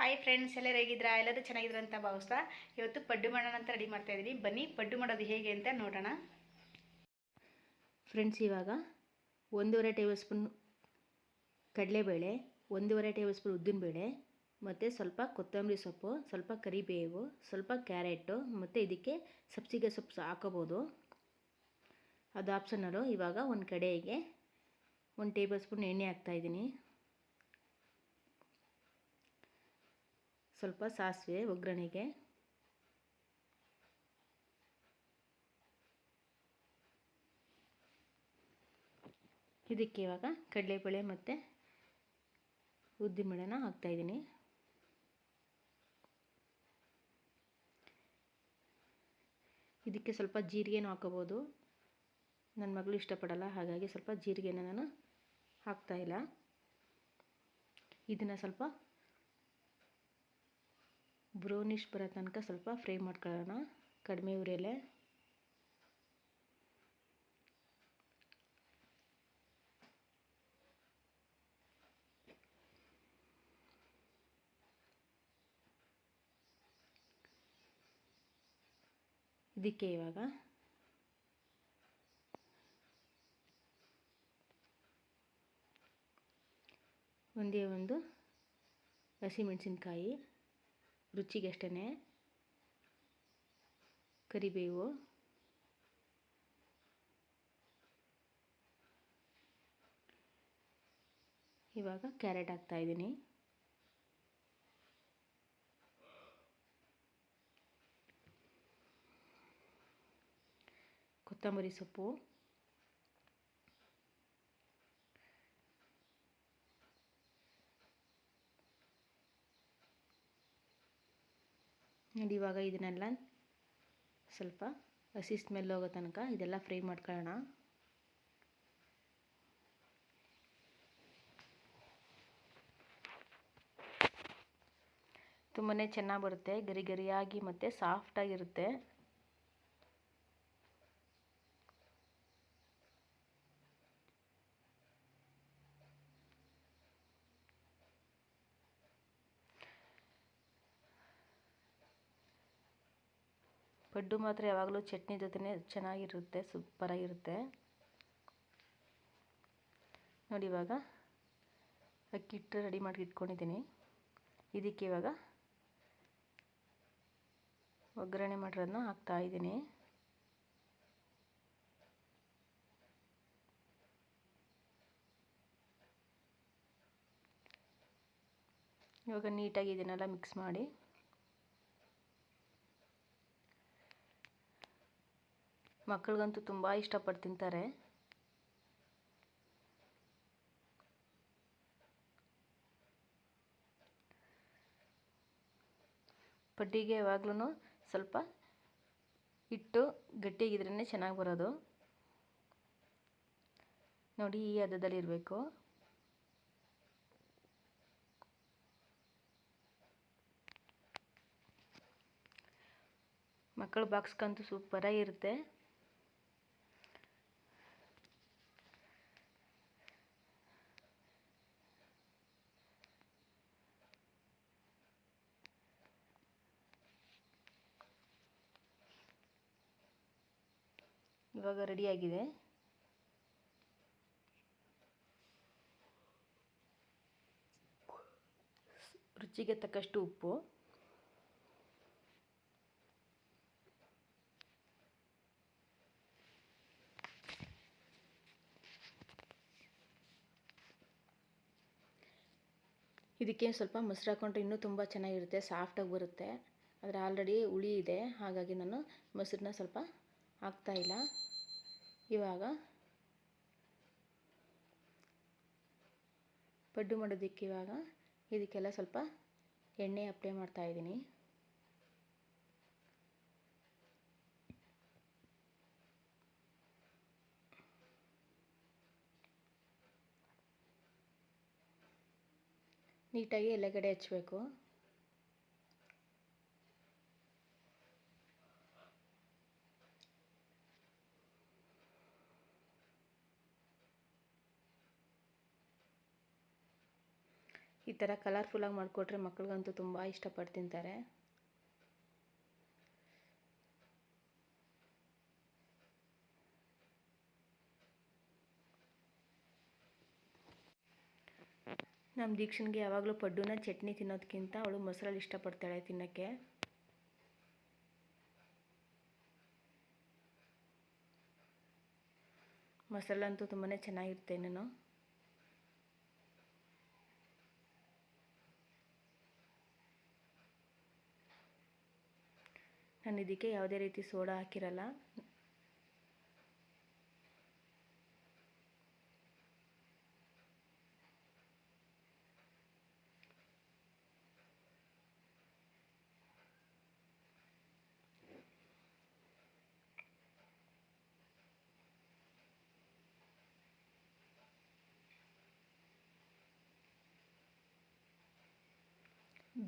Hi friends ಎಲ್ಲರೂ ಹೇಗಿದ್ರಾ ಎಲ್ಲರೂ ಚೆನ್ನಾಗಿದ್ರ ಅಂತ ಭಾವಿಸ್ತಾ ಇವತ್ತು ಪಡ್ಡು ಮಾಡೋಣ ಅಂತ ರೆಡಿ ಮಾಡ್ತಾ ಇದ್ದೀನಿ. ಬನ್ನಿ, ಪಡ್ಡು ಮಾಡೋದು ಹೇಗೆ ಅಂತ ನೋಡೋಣ. ಫ್ರೆಂಡ್ಸ್ ಇವಾಗ ಒಂದೂವರೆ ಟೇಬಲ್ ಸ್ಪೂನ್ ಕಡಲೆಬೇಳೆ, ಒಂದೂವರೆ ಟೇಬಲ್ ಸ್ಪೂನ್ ಉದ್ದಿನಬೇಳೆ, ಮತ್ತು ಸ್ವಲ್ಪ ಕೊತ್ತಂಬರಿ ಸೊಪ್ಪು, ಸ್ವಲ್ಪ ಕರಿಬೇವು, ಸ್ವಲ್ಪ ಕ್ಯಾರೆಟು, ಮತ್ತು ಇದಕ್ಕೆ ಸಬ್ಸಿಗೆ ಸೊಪ್ಪು ಹಾಕೋಬೋದು. ಅದು ಆಪ್ಷನಲ್ಲು ಇವಾಗ ಒಂದು ಕಡೆಗೆ ಒಂದು ಟೇಬಲ್ ಸ್ಪೂನ್ ಎಣ್ಣೆ ಹಾಕ್ತಾಯಿದ್ದೀನಿ ಸ್ವಲ್ಪ ಸಾಸಿವೆ, ಒಗ್ಗರಣೆಗೆ. ಇದಕ್ಕೆ ಇವಾಗ ಕಡಲೆಬೇಳೆ ಮತ್ತು ಉದ್ದಿನಬೇಳೆನ ಹಾಕ್ತಾಯಿದ್ದೀನಿ ಇದಕ್ಕೆ ಸ್ವಲ್ಪ ಜೀರಿಗೆನೂ ಹಾಕೋಬೋದು. ನನ್ನ ಮಗಳು ಇಷ್ಟಪಡಲ್ಲ, ಹಾಗಾಗಿ ಸ್ವಲ್ಪ ಜೀರಿಗೆನ ನಾನು ಹಾಕ್ತಾಯಿಲ್ಲ ಇದನ್ನು ಸ್ವಲ್ಪ ಬ್ರೌನಿಷ್ ಬರೋ ತನಕ ಸ್ವಲ್ಪ ಫ್ರೈ ಮಾಡ್ಕೊಳ್ಳೋಣ. ಕಡಿಮೆ ಉರಿಯಲ್ಲೇ ಇದಕ್ಕೆ ಇವಾಗ ಒಂದೇ ಒಂದು ಹಸಿಮೆಣಸಿನ್ಕಾಯಿ. ರುಚಿಗೆ ಅಷ್ಟೇ ಕರಿಬೇವು. ಇವಾಗ ಕ್ಯಾರೆಟ್ ಹಾಕ್ತಾಯಿದ್ದೀನಿ ಕೊತ್ತಂಬರಿ ಸೊಪ್ಪು. ನೋಡಿ, ಇವಾಗ ಇದನ್ನೆಲ್ಲ ಸ್ವಲ್ಪ ಹಸಿ ಸ್ಮೆಲ್ ಹೋಗೋ ತನಕ ಇದೆಲ್ಲ ಫ್ರೈ ಮಾಡ್ಕೊಳ್ಳೋಣ. ತುಂಬಾ ಚೆನ್ನಾಗಿ ಬರುತ್ತೆ, ಗರಿ ಗರಿಯಾಗಿ ಮತ್ತು ಸಾಫ್ಟಾಗಿರುತ್ತೆ ಪಡ್ಡು ಮಾತ್ರ ಯಾವಾಗಲೂ ಚಟ್ನಿ ಜೊತೆನೇ ಚೆನ್ನಾಗಿರುತ್ತೆ, ಸೂಪರಾಗಿರುತ್ತೆ. ನೋಡಿ ಇವಾಗ ಅಕ್ಕಿ ಹಿಟ್ಟು ರೆಡಿ ಮಾಡಿ ಇಟ್ಕೊಂಡಿದ್ದೀನಿ. ಇದಕ್ಕೆ ಇವಾಗ ಒಗ್ಗರಣೆ ಮಾಡಿರೋದನ್ನ ಹಾಕ್ತಾಯಿದ್ದೀನಿ ಇವಾಗ ನೀಟಾಗಿ ಇದನ್ನೆಲ್ಲ ಮಿಕ್ಸ್ ಮಾಡಿ ಮಕ್ಕಳಿಗಂತೂ ತುಂಬ ಇಷ್ಟಪಟ್ಟು ತಿಂತಾರೆ. ಪಡ್ಡಿಗೆ ಯಾವಾಗ್ಲೂ ಸ್ವಲ್ಪ ಹಿಟ್ಟು ಗಟ್ಟಿಯಾಗಿದ್ರೇ ಚೆನ್ನಾಗಿ ಬರೋದು. ನೋಡಿ ಈ ಹದದಲ್ಲಿರಬೇಕು ಮಕ್ಕಳ ಬಾಕ್ಸ್ಗಂತೂ ಸೂಪರಾಗಿ ಇವಾಗ ರೆಡಿಯಾಗಿದೆ ರುಚಿಗೆ ತಕ್ಕಷ್ಟು ಉಪ್ಪು. ಇದಕ್ಕೆ ಸ್ವಲ್ಪ ಮೊಸರು ಹಾಕೊಂಡ್ರೆ ಇನ್ನೂ ತುಂಬ ಚೆನ್ನಾಗಿರುತ್ತೆ ಸಾಫ್ಟಾಗಿ ಬರುತ್ತೆ. ಆದರೆ ಆಲ್ರೆಡಿ ಹುಳಿ ಇದೆ, ಹಾಗಾಗಿ ನಾನು ಮೊಸರನ್ನ ಸ್ವಲ್ಪ ಹಾಕ್ತಾಯಿಲ್ಲ ಇವಾಗ ಪಡ್ಡು ಮಾಡೋದಕ್ಕೆ ಇವಾಗ ಇದಕ್ಕೆಲ್ಲ ಸ್ವಲ್ಪ ಎಣ್ಣೆ ಅಪ್ಲೈ ಮಾಡ್ತಾ ಇದ್ದೀನಿ. ನೀಟಾಗಿ ಎಲ್ಲ ಕಡೆ ಹಚ್ಚಬೇಕು ಈ ಥರ ಕಲರ್ಫುಲ್ಲಾಗಿ ಮಾಡಿಕೊಟ್ರೆ ಮಕ್ಳಿಗಂತೂ ತುಂಬ ಇಷ್ಟಪಟ್ಟು ತಿಂತಾರೆ. ನಮ್ಮ ದೀಕ್ಷನ್ಗೆ ಯಾವಾಗಲೂ ಪಡ್ಡುನ ಚಟ್ನಿ ತಿನ್ನೋದಕ್ಕಿಂತ ಅವಳು ಮೊಸರಲ್ಲಿ ಇಷ್ಟಪಡ್ತಾಳೆ ತಿನ್ನೋಕ್ಕೆ. ಮೊಸರಲ್ಲಂತೂ ತುಂಬಾ ಚೆನ್ನಾಗಿರುತ್ತೆ ನಾನು ನಾನು ಇದಕ್ಕೆ ಯಾವುದೇ ರೀತಿ ಸೋಡಾ ಹಾಕಿರಲ್ಲ.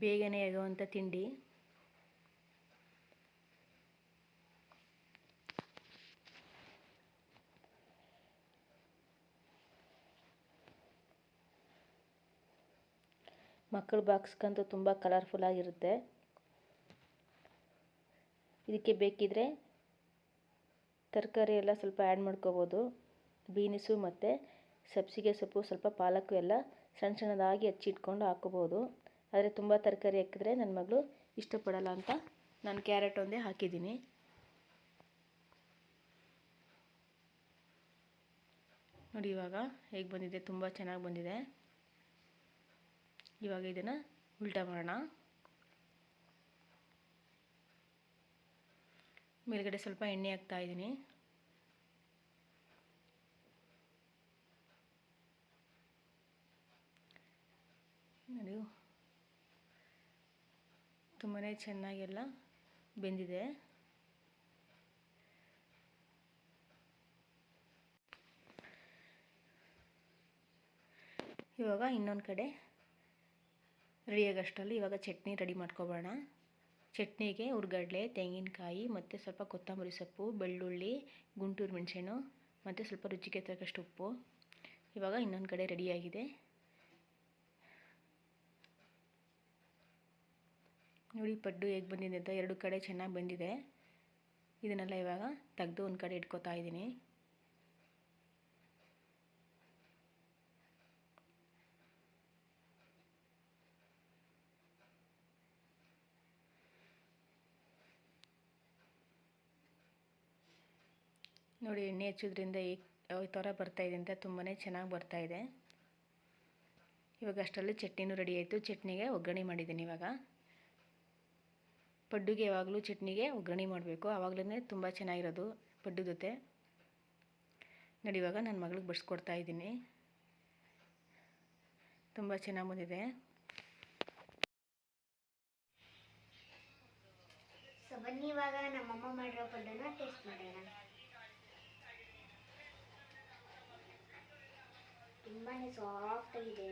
ಬೇಗನೆ ಆಗುವಂಥ ತಿಂಡಿ. ಮಕ್ಕಳ ಬಾಕ್ಸ್ಗಂತೂ ತುಂಬ ಕಲರ್ಫುಲ್ ಆಗಿರುತ್ತೆ. ಇದಕ್ಕೆ ಬೇಕಿದ್ರೆ ತರಕಾರಿ ಎಲ್ಲ ಸ್ವಲ್ಪ ಆ್ಯಡ್ ಮಾಡ್ಕೋಬೋದು. ಬೀನಿಸು ಮತ್ತು ಸಬ್ಸಿಗೆ ಸೊಪ್ಪು ಸ್ವಲ್ಪ ಪಾಲಕ್ಕು ಎಲ್ಲ ಸಣ್ಣ ಸಣ್ಣದಾಗಿ ಹಚ್ಚಿಟ್ಕೊಂಡು ಹಾಕೋಬೋದು ಆದರೆ ತುಂಬ ತರಕಾರಿ ಹಾಕಿದ್ರೆ ನನ್ನ ಮಗಳು ಇಷ್ಟಪಡಲ್ಲ ಅಂತ ನಾನು ಕ್ಯಾರೆಟ್ ಒಂದೇ ಹಾಕಿದ್ದೀನಿ. ನೋಡಿ ಇವಾಗ ಹೇಗೆ ಬಂದಿದೆ, ತುಂಬ ಚೆನ್ನಾಗಿ ಬಂದಿದೆ. ಇವಾಗ ಇದನ್ನು ಉಲ್ಟಾ ಮಾಡೋಣ. ಮೇಲ್ಗಡೆ ಸ್ವಲ್ಪ ಎಣ್ಣೆ ಹಾಕ್ತಾ ಇದ್ದೀನಿ. ನೋಡಿ. ತುಂಬಾ ಚೆನ್ನಾಗೆಲ್ಲ ಬೆಂದಿದೆ. ಇವಾಗ ಇನ್ನೊಂದು ಕಡೆ ರೆಡಿಯಾಗಷ್ಟರಲ್ಲಿ ಇವಾಗ ಚಟ್ನಿ ರೆಡಿ ಮಾಡ್ಕೊಬೋಣ. ಚಟ್ನಿಗೆ ಹುರ್ಗಡ್ಲೆ ತೆಂಗಿನಕಾಯಿ ಮತ್ತು ಸ್ವಲ್ಪ ಕೊತ್ತಂಬರಿ ಸೊಪ್ಪು, ಬೆಳ್ಳುಳ್ಳಿ, ಗುಂಟೂರು ಮೆಣಸೆಣ್ಣು ಮತ್ತು ಸ್ವಲ್ಪ ರುಚಿಗೆ ತಕ್ಕಷ್ಟು ಉಪ್ಪು. ಇವಾಗ ಇನ್ನೊಂದು ಕಡೆ ರೆಡಿಯಾಗಿದೆ ನೋಡಿ, ಪಡ್ಡು ಹೇಗೆ ಬಂದಿದೆ ಅಂತ ಎರಡು ಕಡೆ ಚೆನ್ನಾಗಿ ಬಂದಿದೆ. ಇದನ್ನೆಲ್ಲ ಇವಾಗ ತೆಗೆದು ಒಂದು ಕಡೆ ಇಟ್ಕೋತಾ ಇದ್ದೀನಿ. ನೋಡಿ, ಎಣ್ಣೆ ಹಚ್ಚೋದ್ರಿಂದ ಈ ಥರ ಬರ್ತಾಯಿದೆ ಅಂತ ತುಂಬಾ ಚೆನ್ನಾಗಿ ಬರ್ತಾಯಿದೆ ಇವಾಗ ಅಷ್ಟರಲ್ಲಿ ಚಟ್ನಿನೂ ರೆಡಿ ಆಯಿತು. ಚಟ್ನಿಗೆ ಒಗ್ಗರಣೆ ಮಾಡಿದ್ದೀನಿ ಇವಾಗ. ಪಡ್ಡುಗೆ ಯಾವಾಗಲೂ ಚಟ್ನಿಗೆ ಒಗ್ಗರಣೆ ಮಾಡಬೇಕು. ಆವಾಗಲೇ ತುಂಬ ಚೆನ್ನಾಗಿರೋದು ಪಡ್ಡು ಜೊತೆ. ನೋಡಿ, ಇವಾಗ ನನ್ನ ಮಗಳಿಗೆ ಬಡಿಸ್ಕೊಡ್ತಾ ಇದ್ದೀನಿ. ತುಂಬ ಚೆನ್ನಾಗಿ ಬಂದಿದೆ. ಸೊ ಬನ್ನಿ ಇವಾಗ ನಮ್ಮಮ್ಮ ಮಾಡಿರೋ ಪಡ್ಡನ್ನ ಟೇಸ್ಟ್ ಮಾಡೋಣ. ತುಂಬಾನೇ ಸಾಫ್ಟ್ ಆಗಿದೆ